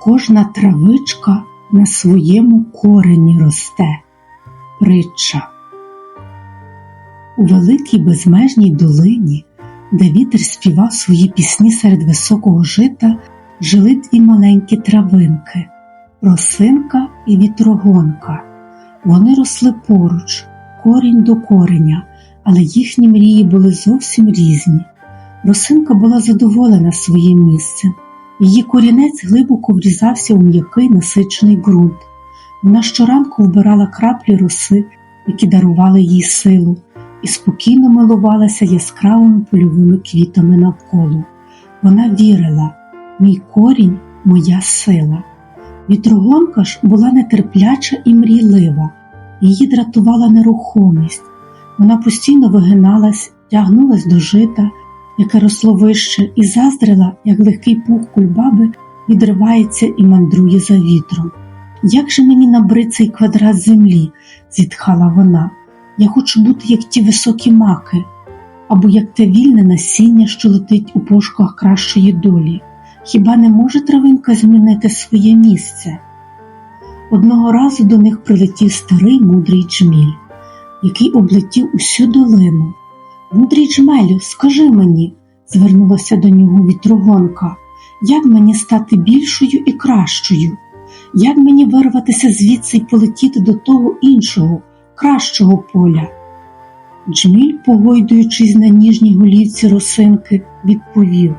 Кожна травичка на своєму корені росте. Притча. У великій безмежній долині, де вітер співав свої пісні серед високого жита, жили дві маленькі травинки росинка і вітрогонка. Вони росли поруч, корінь до кореня, але їхні мрії були зовсім різні. Росинка була задоволена своїм місцем. Її корінець глибоко врізався у м'який насичений ґрунт. Вона щоранку вбирала краплі роси, які дарували їй силу, і спокійно милувалася яскравими польовими квітами навколо. Вона вірила, мій корінь моя сила. Вітрогонка ж була нетерпляча і мрійлива, її дратувала нерухомість. Вона постійно вигиналась, тягнулась до жита, яке росло вище, і заздрила, як легкий пух кульбаби відривається і мандрує за вітром. Як же мені набрид цей квадрат землі, зітхала вона. Я хочу бути, як ті високі маки, або як те вільне насіння, що летить у пошуках кращої долі. Хіба не може травинка змінити своє місце? Одного разу до них прилетів старий мудрий джміль, який облетів усю долину. Мудрий джмелю, скажи мені, звернулася до нього вітрогонка, як мені стати більшою і кращою? Як мені вирватися звідси й полетіти до того іншого, кращого поля? Джміль, погойдуючись на ніжній голівці росинки, відповів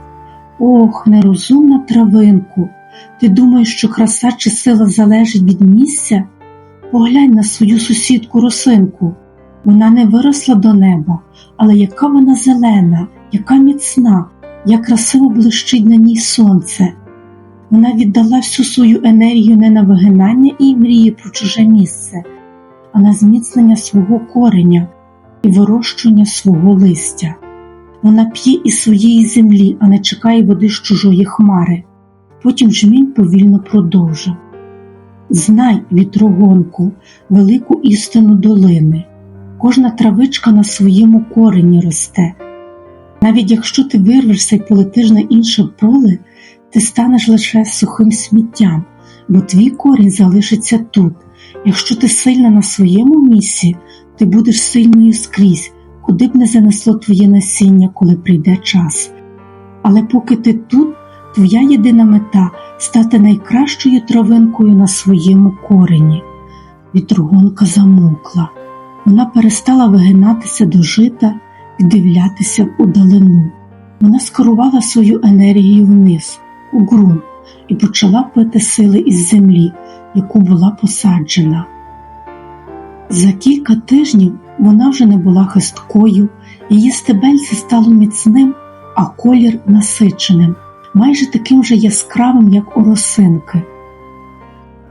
Ох, нерозумна травинку, ти думаєш, що краса чи сила залежить від місця? Поглянь на свою сусідку росинку. Вона не виросла до неба, але яка вона зелена, яка міцна, як красиво блищить на ній сонце. Вона віддала всю свою енергію не на вигинання і мрії про чуже місце, а на зміцнення свого кореня і вирощування свого листя. Вона п'є із своєї землі, а не чекає води з чужої хмари. Потім жмінь повільно продовжив Знай, вітрогонку, велику істину долини. Кожна травичка на своєму корені росте. Навіть якщо ти вирвешся і полетиш на інше поле, ти станеш лише сухим сміттям, бо твій корінь залишиться тут. Якщо ти сильна на своєму місці, ти будеш сильною скрізь, куди б не занесло твоє насіння, коли прийде час. Але поки ти тут, твоя єдина мета стати найкращою травинкою на своєму корені. Вітрогонка замовкла. Вона перестала вигинатися до жита і дивлятися удалину. Вона скерувала свою енергію вниз, у ґрунт, і почала пити сили із землі, яку була посаджена. За кілька тижнів вона вже не була хисткою, її стебельце стало міцним, а колір насиченим, майже таким же яскравим, як у росинки.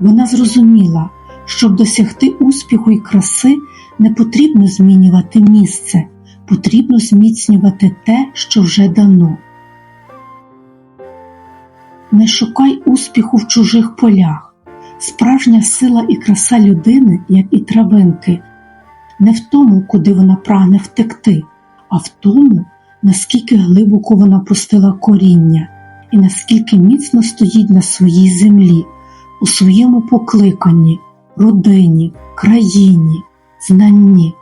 Вона зрозуміла, щоб досягти успіху і краси, не потрібно змінювати місце, потрібно зміцнювати те, що вже дано. Не шукай успіху в чужих полях. Справжня сила і краса людини, як і травинки, не в тому, куди вона прагне втекти, а в тому, наскільки глибоко вона пустила коріння і наскільки міцно стоїть на своїй землі, у своєму покликанні, родині, країні, знанні.